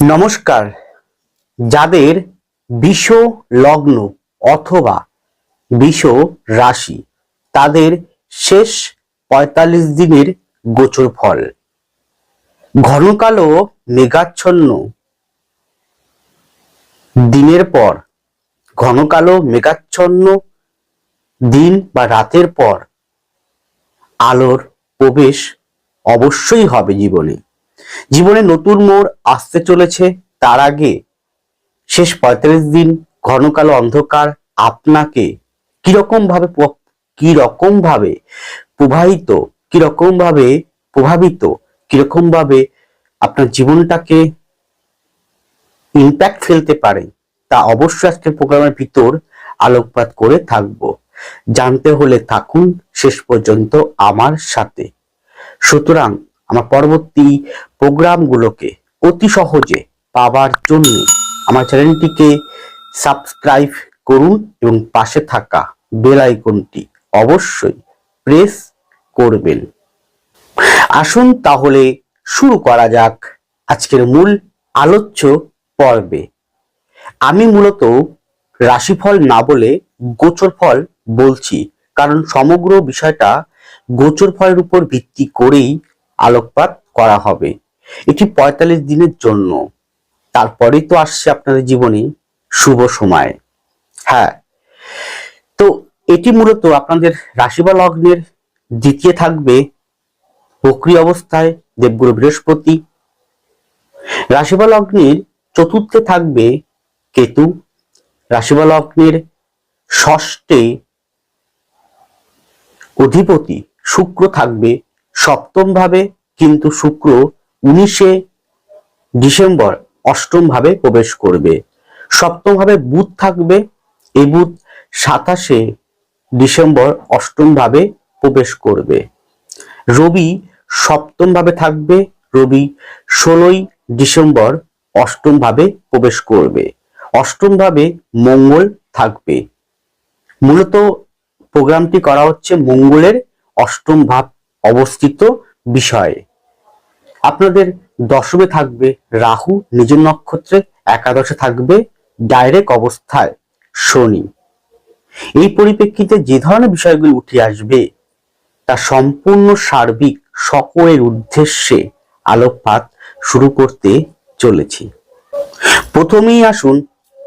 নমস্কার। যাদের বিষ লগ্ন অথবা বিষ রাশি, তাদের শেষ পঁয়তাল্লিশ দিনের গোচর ফল। ঘন কালো মেঘাচ্ছন্ন। দিনের পর ঘন কালো মেঘাচ্ছন্ন। দিন বা রাতের পর আলোর প্রবেশ অবশ্যই হবে জীবনে। জীবনে নতুন মোড় আসতে চলেছে, তার আগে শেষ পঁয়তাল্লিশ দিন ঘন কালো অন্ধকার আপনাকে কীরকম ভাবে কীরকম ভাবে প্রবাহিত কীরকম ভাবে প্রভাবিত, কীরকম ভাবে আপনার জীবনটাকে ইম্প্যাক্ট ফেলতে পারে, তা অবশ্যই আজকের প্রোগ্রামের ভিতর আলোকপাত করে থাকব। জানতে হলে থাকুন, শেষ পর্যন্ত আমার সাথে। সুতরাং আমার পরবর্তী প্রোগ্রামগুলোকে অতি সহজে পাবার জন্য আমার চ্যানেলটিকে সাবস্ক্রাইব করুন এবং পাশে থাকা বেল আইকনটি অবশ্যই প্রেস করবেন। আসুন তাহলে শুরু করা যাক আজকের মূল আলোচ্য পর্বে। আমি মূলত রাশিফল না বলে গোচর ফল বলছি, কারণ সমগ্র বিষয়টা গোচর ফলের উপর ভিত্তি করেই আলোকপাত করা হবে। এটি পঁয়তাল্লিশ দিনের জন্য। তারপরেই তো আসছে আপনাদের জীবনে, শুভ সময়। হ্যাঁ। তো এটি মূলত আপনাদের রাশি বা লগ্নের দ্বিতীয় থাকবে বক্রি অবস্থায় দেবগুরু বৃহস্পতি। রাশি বা লগ্নের চতুর্থে থাকবে কেতু। রাশি বা লগ্নের ষষ্ঠে অধিপতি শুক্র থাকবে সপ্তম ভাবে কিন্তু শুক্র উনিশে ডিসেম্বর অষ্টম ভাবে প্রবেশ করবে। সপ্তম ভাবে বুধ থাকবে এই বুধ সাতাশে ডিসেম্বর অষ্টম ভাবে প্রবেশ করবে। রবি সপ্তম ভাবে থাকবে, রবি ষোলোই ডিসেম্বর অষ্টম ভাবে প্রবেশ করবে। অষ্টম ভাবে মঙ্গল থাকবে। মূলত প্রোগ্রামটি করা হচ্ছে মঙ্গলের অষ্টম ভাব অবস্থিত বিষয়ে। আপনাদের দশমে থাকবে রাহু নিজের নক্ষত্রে একাদশে থাকবে ডাইরেক্ট অবস্থায় শনি। এই পরিপ্রেক্ষিতে যে ধরনের বিষয়গুলি উঠে আসবে, তা সম্পূর্ণ সার্বিক সকলের উদ্দেশ্যে আলোকপাত শুরু করতে চলেছি। প্রথমেই আসুন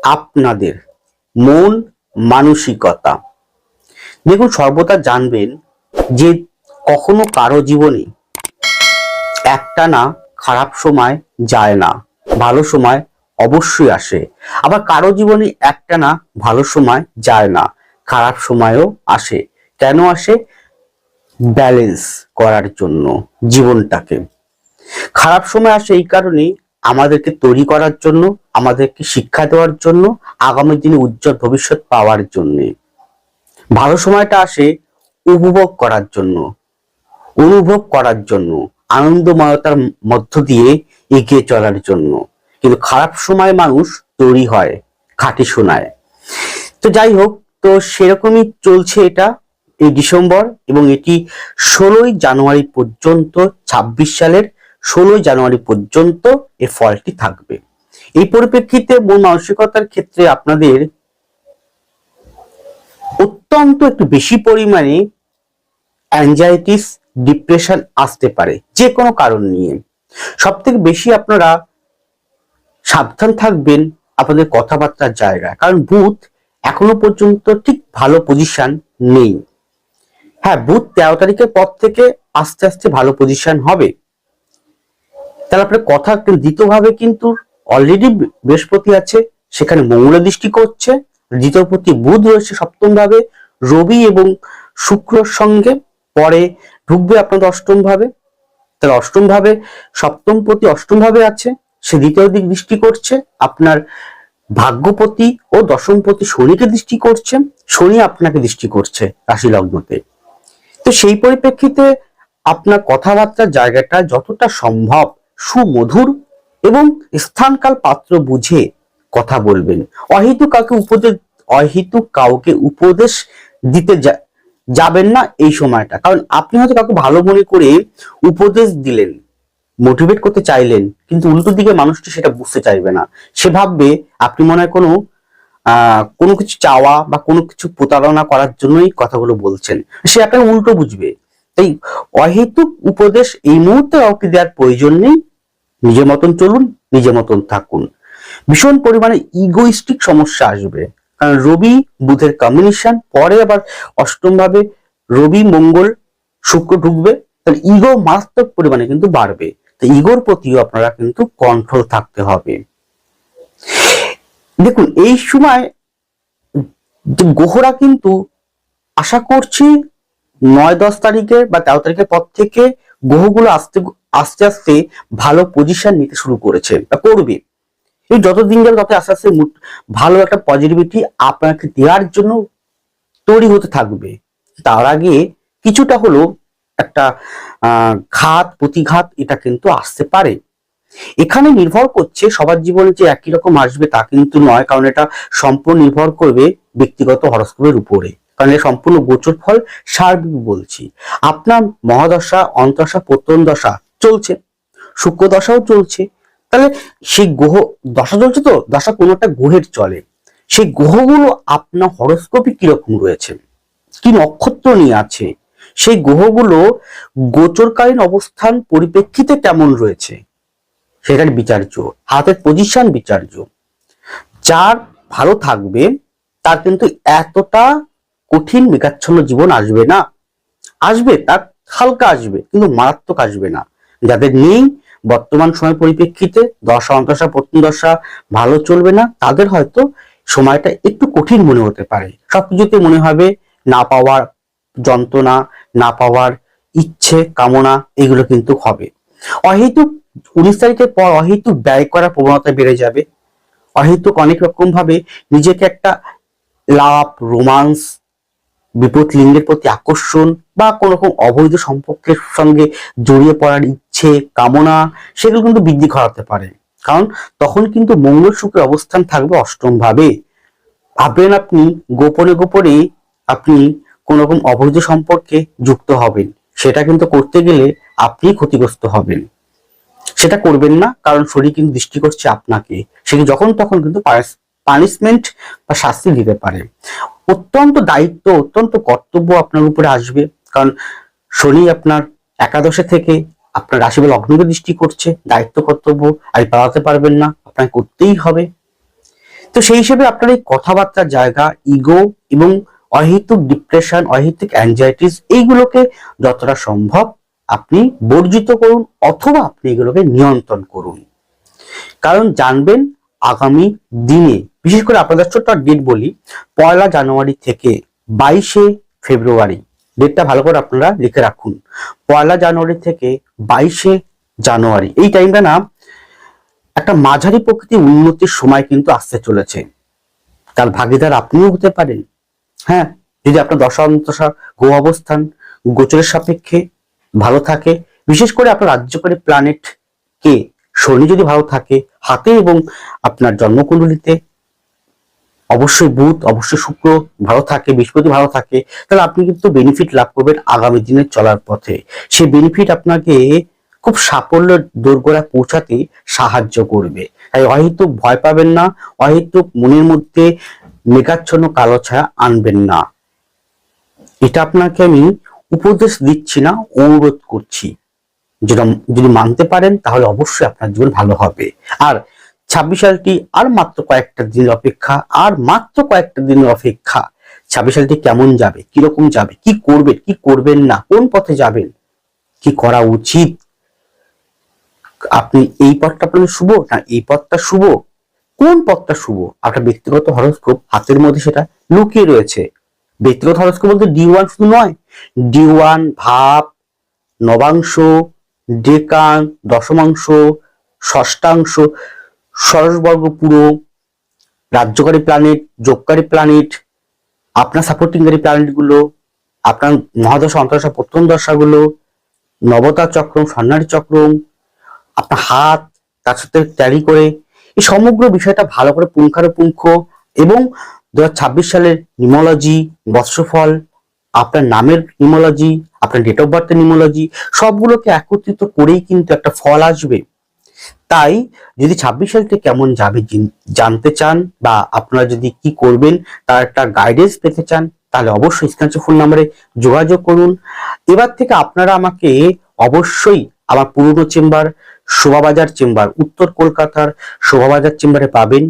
আপনাদের মন মানসিকতা। দেখুন, সর্বদা জানবেন যে কখনো কারও জীবনে একটা না খারাপ সময় যায় না, ভালো সময় অবশ্যই আসে। আবার কারও জীবনে একটা না ভালো সময় যায় না, খারাপ সময়ও আসে। কেন আসে? ব্যালেন্স করার জন্য জীবনটাকে। খারাপ সময় আসে এই কারণে আমাদেরকে তৈরি করার জন্য, আমাদেরকে শিক্ষা দেওয়ার জন্য, আগামী দিনে উজ্জ্বল ভবিষ্যৎ পাওয়ার জন্য। ভালো সময়টা আসে উপভোগ করার জন্য। অনুভব করার জন্য, আনন্দময়তার মধ্য দিয়ে এগিয়ে চলার জন্য। কিন্তু খারাপ সময় মানুষ তৈরি হয় খাঁটি শোনায়। তো যাই হোক, তো সেরকমই চলছে এটা এই ডিসেম্বর এবং এটি ষোলোই জানুয়ারি পর্যন্ত ২৬ সালের ষোলোই জানুয়ারি পর্যন্ত এর ফলটি থাকবে। এই পরিপ্রেক্ষিতে মন মানসিকতার ক্ষেত্রে আপনাদের অত্যন্ত একটু বেশি পরিমাণে অ্যাংজাইটিস ডিপ্রেশন আসতে পারে যে কোনো কারণ নিয়ে। সব বেশি আপনারা সাবধান থাকবেন আপনাদের কথাবার্তার জায়গায়, কারণ বুথ এখনও পর্যন্ত ঠিক ভালো পজিশন নেই। হ্যাঁ বুথ তেরো তারিখের পর থেকে আস্তে আস্তে ভালো পজিশন হবে। তাহলে আপনার কথা দ্বিতীয়ভাবে কিন্তু অলরেডি বৃহস্পতি আছে, সেখানে মঙ্গল দৃষ্টি করছে, দ্বিতীয় প্রতি বুধ রয়েছে সপ্তম ভাবে রবি এবং শুক্রর সঙ্গে পরে ঢুকবে আপনাদের অষ্টম ভাবে তাহলে অষ্টম ভাবে সপ্তম প্রতি অষ্টম ভাবে আছে, সে দ্বিতীয় দিক দৃষ্টি করছে, আপনার ভাগ্যপতি ও দশম প্রতি শনিকে দৃষ্টি করছে, শনি আপনাকে দৃষ্টি করছে রাশি লগ্নতে। তো সেই পরিপ্রেক্ষিতে আপনার কথাবার্তার জায়গাটা যতটা সম্ভব সুমধুর এবং স্থানকাল পাত্র বুঝে কথা বলবেন। অহেতু কাউকে উপদেশ অহেতু কাউকে উপদেশ দিতে যাবেন না এই সময়টা। কারণ আপনি হয়তো কাউকে ভালো মনে করে উপদেশ দিলেন মোটিভেট করতে চাইলেন, কিন্তু উল্টো দিকে মানুষটি সেটা বুঝতে চাইবে না। সে ভাববে, আপনি মনে হয় কোনো কোনো কিছু চাওয়া বা কোনো কিছু প্রতারণা করার জন্যই কথাগুলো বলছেন। সে আপনাকে উল্টো বুঝবে। তাই অহেতুক উপদেশ এই মুহূর্তে কাউকে দেওয়ার প্রয়োজন নেই। নিজের মতন চলুন, নিজের মতন থাকুন। ভীষণ পরিমাণে ইগোইস্টিক সমস্যা আসবে। কারণ রবি বুধের কম্বিনেশন পরে আবার অষ্টম ভাবে রবি, মঙ্গল, শুক্র ঢুকবে, তাহলে ইগো মারাত্মক পরিমাণে কিন্তু বাড়বে। তো ইগোর প্রতিও আপনারা কিন্তু কন্ট্রোল থাকতে হবে। দেখুন, এই সময় যে গ্রহরা কিন্তু আশা করছি নয় দশ তারিখে বা তেরো তারিখের পর থেকে গ্রহগুলো আস্তে আস্তে আস্তে ভালো পজিশন নিতে শুরু করেছে বা করবে। এই যত দিন যাবে তত আস্তে আস্তে ভালো একটা পজিটিভিটি আপনাকে দেওয়ার জন্য তৈরি হতে থাকবে। তার আগে কিছুটা হলো একটা ঘাত, প্রতিঘাত এটা কিন্তু আসতে পারে। এখানে নির্ভর করছে সবার জীবনে যে একই রকম আসবে তা কিন্তু নয়, কারণ এটা সম্পূর্ণ নির্ভর করবে ব্যক্তিগত হরস্কোপের উপরে। কারণ এটা সম্পূর্ণ গোচর ফল সার্বিক বলছি। আপনার মহাদশা অন্তশা প্রত্যন দশা চলছে। শুক্র দশাও চলছে। তাহলে সেই গ্রহ, দশা চলছে তো? দশা কোনো একটা গ্রহের চলে। সেই গ্রহগুলো আপনার হরস্কোপে কীরকম রয়েছে? কি নক্ষত্র নিয়ে আছে? সেই গ্রহগুলো গোচরকালীন অবস্থান পরিপ্রেক্ষিতে কেমন রয়েছে? সেটার বিচার্য, হাতের পজিশন বিচার্য। যার ভালো থাকবে, তার কিন্তু এতটা কঠিন মেঘাচ্ছন্ন জীবন আসবে না। আসবে, তার হালকা আসবে, কিন্তু মারাত্মক আসবে না। যাদের নেই বর্তমান সময় পরিপ্রেক্ষিতে দশা অন্তশা দশা ভালো চলবে না, তাদের হয়তো সময়টা একটু কঠিন মনে হতে পারে। সবকিছুতে মনে হবে না পাওয়ার যন্ত্রণা, না পাওয়ার ইচ্ছে, কামনা, এগুলো কিন্তু হবে। অহেতুক উনিশ তারিখের পর অহেতুক ব্যয় করার প্রবণতা বেড়ে যাবে। অহেতুক অনেক রকম ভাবে নিজেকে একটা লাভ, রোমান্স বিপদ লিঙ্গের প্রতি আকর্ষণ বা কোন রকম অবৈধ সম্পর্কের সঙ্গে জড়িয়ে পড়ার ইচ্ছে, কামনা, সেগুলো কিন্তু বৃদ্ধি ঘটাতে পারে। কারণ তখন কিন্তু মঙ্গল শুক্রের অবস্থান থাকবে অষ্টম ভাবে ভাববেন আপনি, গোপনে গোপনে আপনি কোন রকম অবৈধ সম্পর্কে যুক্ত হবেন। সেটা কিন্তু করতে গেলে আপনি ক্ষতিগ্রস্ত হবেন। সেটা করবেন না, কারণ শরীর কিন্তু দৃষ্টি করছে আপনাকে। সেটি যখন তখন কিন্তু পানিশমেন্ট বা শাস্তি দিতে পারে। অত্যন্ত দায়িত্ব, অত্যন্ত কর্তব্য আপনার উপরে আসবে। কারণ শনি আপনার একাদশে থেকে আপনার রাশি বা লগ্নকে দৃষ্টি করছে, দায়িত্ব, কর্তব্য আর পালাতে পারবেন না, আপনাকে করতেই হবে। তো সেই হিসেবে আপনার এই কথাবার্তার জায়গা ইগো এবং অহেতুক ডিপ্রেশন অহেতুক অ্যাংজাইটিস এইগুলোকে যতটা সম্ভব আপনি বর্জিত করুন অথবা আপনি এগুলোকে নিয়ন্ত্রণ করুন। কারণ জানবেন আগামী দিনে, বিশেষ করে আপনাদের ছোট্ট ডেট বলি, পয়লা জানুয়ারি থেকে বাইশে ফেব্রুয়ারি। ডেটটা ভালো করে আপনারা লিখে রাখুন। পয়লা জানুয়ারি থেকে বাইশে জানুয়ারি। এই টাইমটা না, একটা মাঝারি প্রকৃতি উন্নতির সময় কিন্তু আসতে চলেছে। তার ভাগিদার আপনিও হতে পারেন। হ্যাঁ যদি আপনার দশা অন্তশা গো অবস্থান গোচরের সাপেক্ষে ভালো থাকে, বিশেষ করে আপনার রাজ্যকারী প্ল্যানেট কে শনি যদি ভালো থাকে, হাতে এবং আপনার জন্মকুণ্ডলিতে অবশ্যই বুধ, অবশ্যই শুক্র ভালো থাকে, বৃহস্পতি ভালো থাকে, তাহলে আপনি কিন্তু বেনিফিট লাভ করবেন আগামী দিনে চলার পথে। সেই বেনিফিট আপনাকে খুব সাফল্যের দোরগোড়া পৌঁছাতে সাহায্য করবে। তাই অহেতুক ভয় পাবেন না, অহেতুক মনের মধ্যে মেঘাচ্ছন্ন কালো ছায়া আনবেন না। এটা আপনাকে আমি উপদেশ দিচ্ছি না, অনুরোধ করছি। যেটা যদি মানতে পারেন, তাহলে অবশ্যই আপনার জীবন ভালো হবে। আর ছাব্বিশ সালটি আর মাত্র কয়েকটা দিনের অপেক্ষা, আর মাত্র কয়েকটা দিনের অপেক্ষা। ছাব্বিশ সালটি কেমন যাবে? কীরকম যাবে? কি করবেন? কি করবেন না? কোন পথে যাবেন? কি করা উচিত? আপনি এই পথটা আপনার শুভ না এই পথটা শুভ? কোন পথটা শুভ? আপনার ব্যক্তিগত হরস্কোপ হাতের মধ্যে সেটা লুকিয়ে রয়েছে। ব্যক্তিগত হরস্কোপ বলতে ডি ওয়ান শুধু নয় ডি ওয়ান ভাব, নবাংশ ডেকান দশমাংশ ষষ্ঠাংশ সরসবর্গ পুরো, রাজ্যকারী প্ল্যানেট যোগকারী প্ল্যানেট আপনার সাপোর্টিংকারী প্ল্যানেটগুলো আপনার মহাদশা অন্তর্দশা প্রথম দশাগুলো নবতা চক্রম, স্বর্ণারী চক্রম, আপনার হাত, তার সাথে ট্যালি করে, এই সমগ্র বিষয়টা ভালো করে পুঙ্খানুপুঙ্খ এবং দু হাজার ছাব্বিশ সালের নিমোলজি, বৎসফল আপনার নামের নিমোলজি, আপনার ডেট অফ বার্থের নিমোলজি, সবগুলোকে একত্রিত করেই কিন্তু একটা ফল আসবে। তাই যদি ছাব্বিশ সালটি কেমন যাবে জানতে চান বা আপনারা যদি কি করবেন, তার একটা গাইডেন্স পেতে চান, তাহলে অবশ্যই স্ক্যানচে ফোন নাম্বারে যোগাযোগ করুন। এবার থেকে আপনারা আমাকে অবশ্যই আমার পুরনো চেম্বার শোভাবাজার চেম্বার, উত্তর কলকাতার শোভাবাজার চেম্বারে পাবেন।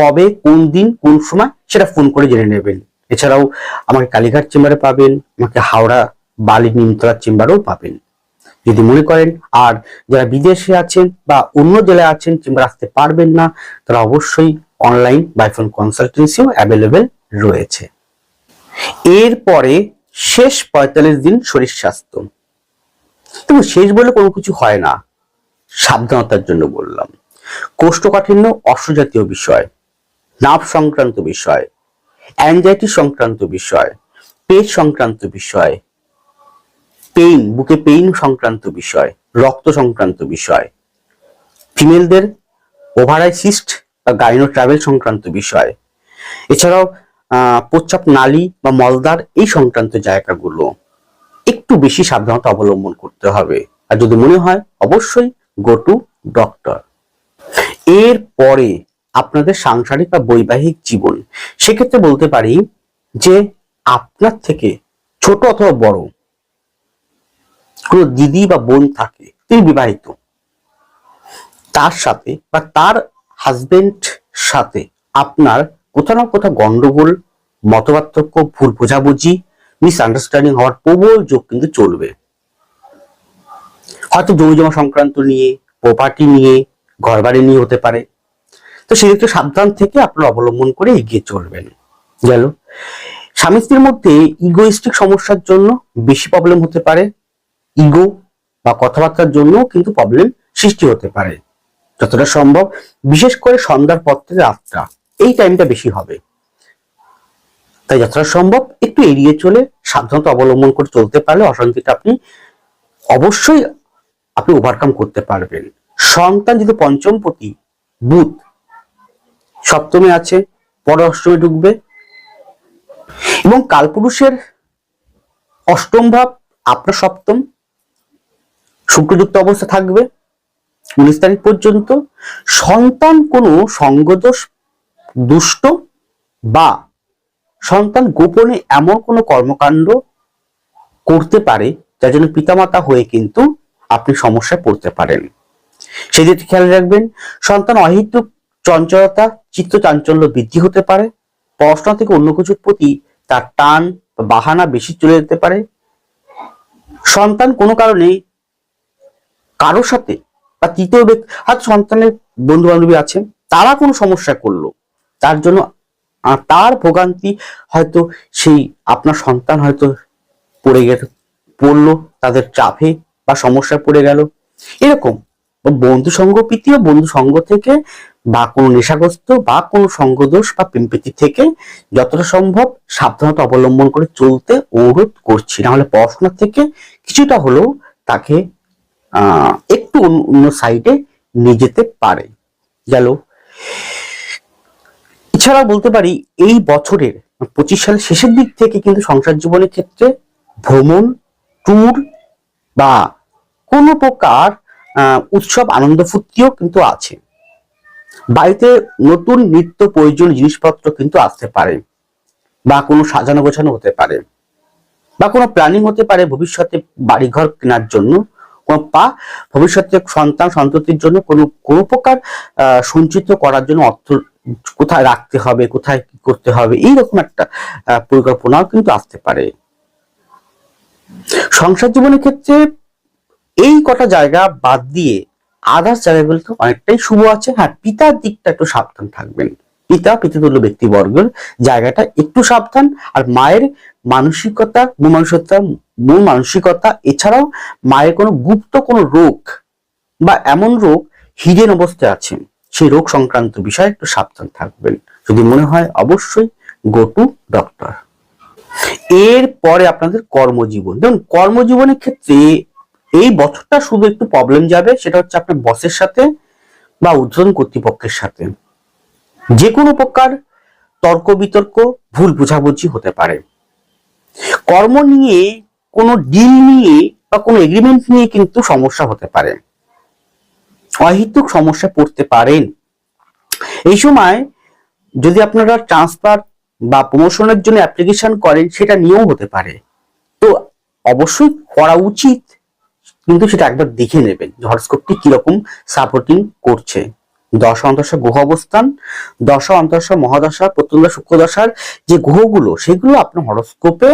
কবে, কোন দিন, কোন সময়, সেটা ফোন করে জেনে নেবেন। এছাড়াও আমাকে কালীঘাট চেম্বারে পাবেন, আমাকে হাওড়া, বালি, নিমতলা চেম্বারেও পাবেন। যদি মনে করেন, আর যারা বিদেশে আছেন বা অন্য জেলায় আছেন, চেম্বার আসতে পারবেন না, তারা অবশ্যই অনলাইন বাইফোন কনসালটেন্সিও অ্যাভেলেবেল রয়েছে। এরপরে শেষ পঁয়তাল্লিশ দিন শরীর স্বাস্থ্য। তবে শেষ বলে কোনো কিছু হয় না। সাবধানতার জন্য বললাম। কোষ্ঠকাঠিন্য অশ্বজাতীয় বিষয়, নাভ সংক্রান্ত বিষয় অ্যাংজাইটি সংক্রান্ত বিষয় পেট সংক্রান্ত বিষয় পেইন বুকে পেইন সংক্রান্ত বিষয় রক্ত সংক্রান্ত বিষয় ফিমেলদের ওভারাই সিস্ট বা গাইনো ট্রাভেল সংক্রান্ত বিষয় এছাড়াও আহ, প্রচ্ছাপ নালী বা মলদার এই সংক্রান্ত জায়গাগুলো একটু বেশি সাবধানতা অবলম্বন করতে হবে। আর যদি মনে হয় অবশ্যই গো টু ডক্টর এর পরে আপনাদের সাংসারিক বা বৈবাহিক জীবন। সেক্ষেত্রে বলতে পারি যে, আপনার থেকে ছোট অথবা বড় কোনো দিদি বা বোন থাকে, তিনি বিবাহিত। তার সাথে বা তার হাজবেন্ড সাথে আপনার কোথাও না কোথাও গন্ডগোল, মতপার্থক্য, ভুল বোঝাবুঝি মিস আন্ডারস্ট্যান্ডিং হওয়ার প্রবল যোগ কিন্তু চলবে। হয়তো জমি জমা সংক্রান্ত নিয়ে প্রপার্টি নিয়ে, ঘরবাড়ি নিয়ে হতে পারে। তো সেক্ষেত্রে সাবধান থেকে আপনারা অবলম্বন করে এগিয়ে চলবেন। গেল। স্বামী স্ত্রীর মধ্যে ইগোইস্টিক সমস্যার জন্য বেশি প্রবলেম হতে পারে। ইগো বা কথাবার্তার জন্য কিন্তু প্রবলেম সৃষ্টি হতে পারে। যতটা সম্ভব, বিশেষ করে সন্ধ্যার পর থেকে রাতটা এই টাইমটা বেশি হবে। তাই যতটা সম্ভব একটু এড়িয়ে চলে, সাবধানতা অবলম্বন করে চলতে পারলে অশান্তিটা আপনি অবশ্যই আপনি ওভারকাম করতে পারবেন। সন্তান যদি পঞ্চমপতি বুধ সপ্তমে আছে, পরে অষ্টমে ঢুকবে। এবং কালপুরুষের অষ্টম ভাব আপনার সপ্তম। শুক্রযুক্ত অবস্থা থাকবে উনিশ তারিখ পর্যন্ত। সন্তান কোনো সঙ্গদোষ দুষ্ট বা সন্তান গোপনে এমন কোনো কর্মকাণ্ড করতে পারে যার জন্য পিতামাতা হয়ে কিন্তু আপনি সমস্যায় পড়তে পারেন। সেদিকে খেয়াল রাখবেন, সন্তান অহেতুক চঞ্চলতা, চিত্ত চাঞ্চল্য বৃদ্ধি হতে পারে। পড়াশোনা থেকে অন্য কিছুর প্রতি তার টান বাহানা বেশি চলে যেতে পারে। সন্তান কোনো কারণে কারোর সাথে বা তৃতীয় ব্যক্তি হয়তো সন্তানের বন্ধু বান্ধবী আছেন, তারা কোনো সমস্যা করল। তার জন্য তার ভোগান্তি হয়তো সেই আপনার সন্তান হয়তো পড়ে গেল, পড়ল, তাদের চাপে বা সমস্যায় পড়ে গেল। এরকম বন্ধু সঙ্গ প্রীতি বন্ধু সঙ্গ থেকে বা কোনো নেশাগ্রস্ত বা কোনো সঙ্গদোষ বা প্রেমপ্রীতি থেকে যতটা সম্ভব সাবধানতা অবলম্বন করে চলতে অনুরোধ করছি। নাহলে পড়াশোনা থেকে কিছুটা হলেও তাকে একটু অন্য- সাইডে নিয়ে যেতে পারে। গেল। এছাড়া বলতে পারি, এই বছরের পঁচিশ সালের শেষের দিক থেকে কিন্তু সংসার জীবনের ক্ষেত্রে ভ্রমণ ট্যুর বা কোনো প্রকার উৎসব, আনন্দ ফুর্তিও কিন্তু আছে। বাড়িতে নতুন নিত্য প্রয়োজনীয় জিনিসপত্র কিন্তু আসতে পারে, বা কোনো সাজানো গোছানো হতে পারে, বা কোনো প্ল্যানিং হতে পারে ভবিষ্যতে বাড়িঘর কেনার জন্য বা ভবিষ্যতে সন্তান সন্ততির জন্য কোনো কোনো প্রকার সঞ্চিত করার জন্য অর্থ কোথায় রাখতে হবে, কোথায় কি করতে হবে, এইরকম একটা পরিকল্পনাও কিন্তু আসতে পারে। সংসার জীবনের ক্ষেত্রে এই কটা জায়গা বাদ দিয়ে আদার্স জায়গাগুলো তো অনেকটাই শুভ আছে হ্যাঁ পিতার দিকটা একটু সাবধান থাকবেন। পিতা, পিতৃতুল্য ব্যক্তিবর্গের জায়গাটা একটু সাবধান, আর মায়ের মানসিকতা মন মানসিকতা মন মানসিকতা এছাড়াও মায়ের কোনো গুপ্ত কোনো রোগ বা এমন রোগ হিডেন অবস্থায় আছে, সেই রোগ সংক্রান্ত বিষয়ে একটু সাবধান থাকবেন। যদি মনে হয়, অবশ্যই গো টু ডক্টর এর পরে আপনাদের কর্মজীবন। দেখুন, কর্মজীবনের ক্ষেত্রে এই বছরটা শুধু একটু প্রবলেম যাবে, সেটা হচ্ছে আপনার বসের সাথে বা উদ্বোধন কর্তৃপক্ষের সাথে। যে কোনো প্রকার তর্ক বিতর্ক, ভুল বোঝাবুঝি হতে পারে। কর্ম নিয়ে, কোনো ডিল নিয়ে বা কোনো এগ্রিমেন্ট নিয়ে কিন্তু সমস্যা হতে পারে। অহেতুক সমস্যা পড়তে পারেন। এই সময় যদি আপনারা ট্রান্সফার বা প্রমোশনের জন্য অ্যাপ্লিকেশন করেন, সেটা নিয়েও হতে পারে। তো অবশ্যই করা উচিত কিন্তু সেটা একবার দেখে নেবেন হরস্কোপটি কীরকম সাপোর্টিং করছে। দশা অন্তর্শা গ্রহ অবস্থান, দশা অন্তর্শা মহাদশা, প্রত্যন্ত শুক্র দশার যে গ্রহগুলো, সেগুলো আপনার হরস্কোপে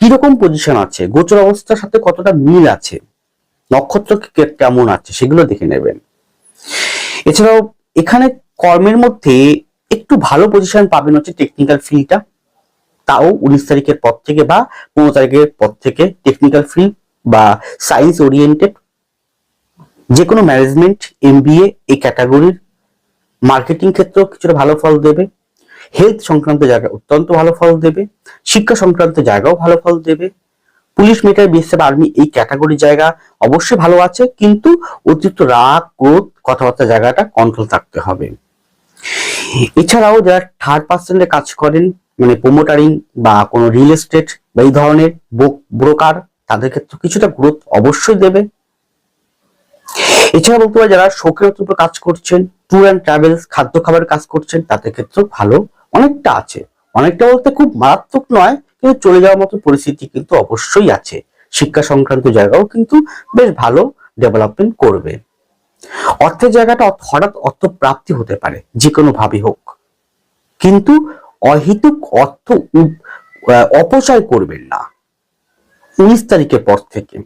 কীরকম পজিশন আছে, গোচর অবস্থার সাথে কতটা মিল আছে, নক্ষত্র কেমন আছে, সেগুলো দেখে নেবেন। এছাড়াও এখানে কর্মের মধ্যে একটু ভালো পজিশন পাবেন হচ্ছে টেকনিক্যাল ফিল্ডটা তাও উনিশ তারিখের পর থেকে বা পনেরো তারিখের পর থেকে টেকনিক্যাল ফিল্ড বা সায়েন্স ওরিয়েন্টেড যে কোনো ম্যানেজমেন্ট এমবিএ এই ক্যাটাগরির মার্কেটিং ক্ষেত্রেও কিছুটা ভালো ফল দেবে। হেলথ সংক্রান্ত জায়গা অত্যন্ত ভালো ফল দেবে। শিক্ষা সংক্রান্ত জায়গাও ভালো ফল দেবে। পুলিশ মিলিটারি বিএসএফ আর্মি এই ক্যাটাগরি জায়গা অবশ্যই ভালো আছে, কিন্তু অতিরিক্ত রাগ, ক্রোধ, কথাবার্তা জায়গাটা কন্ট্রোল থাকতে হবে। এছাড়াও যারা থার্ড পার্সেন্টে কাজ করেন মানে প্রোমোটারিং বা কোনো রিয়েল এস্টেট বা এই ধরনের ব্রোকার তাদের ক্ষেত্রে কিছুটা গ্রোথ অবশ্যই দেবে। এছাড়া বলতে পারি, যারা শোকের উপর কাজ করছেন ট্যুর অ্যান্ড ট্রাভেলস খাদ্য খাবারের কাজ করছেন, তাদের ক্ষেত্রেও ভালো। অনেকটা আছে। অনেকটা বলতে খুব মারাত্মক নয়, কিন্তু চলে যাওয়ার মতো পরিস্থিতি কিন্তু অবশ্যই আছে। শিক্ষা সংক্রান্ত জায়গাও কিন্তু বেশ ভালো ডেভেলপমেন্ট করবে। অর্থের জায়গাটা হঠাৎ অর্থ প্রাপ্তি হতে পারে যে কোনো ভাবে হোক। কিন্তু অহেতুক অর্থ অপচয় করবেন না। উনিশ তারিখের পর থেকে।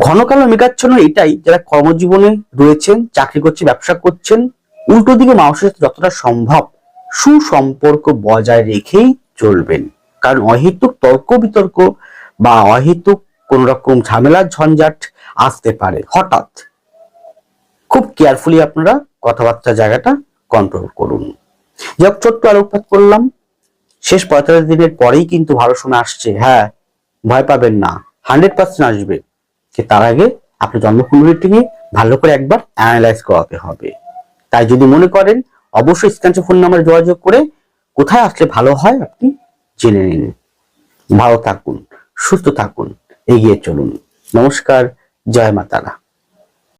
ঘনকাল মেঘাচ্ছন্ন এটাই যারা কর্মজীবনে রয়েছেন, চাকরি করছে ব্যবসা করছেন, উল্টো দিকে মানুষের যতটা সম্ভব সুসম্পর্ক বজায় রেখেই চলবেন। কারণ অহেতুক তর্ক বিতর্ক বা অহেতুক কোন রকম ঝামেলার ঝঞ্ঝাট আসতে পারে। হঠাৎ খুব কেয়ারফুলি আপনারা কথাবার্তা জায়গাটা কন্ট্রোল করুন। যাক ছোট্ট আলোকপাত করলাম। শেষ পঁয়তাল্লিশ দিনের পরেই কিন্তু ভালো সময় আসছে হ্যাঁ ভয় পাবেন না, হান্ড্রেড পার্সেন্ট আসবে। তার আগে আপনার জন্মকুণ্ডলীটিকে ভালো করে একবার অ্যানালাইজ করাতে হবে। তাই যদি মনে করেন, অবশ্যই স্ক্যানসে ফোন নাম্বারে যোগাযোগ করে কোথায় আসলে ভালো হয় আপনি জেনে নিন। ভালো থাকুন, সুস্থ থাকুন, এগিয়ে চলুন। নমস্কার, জয় মাতারা।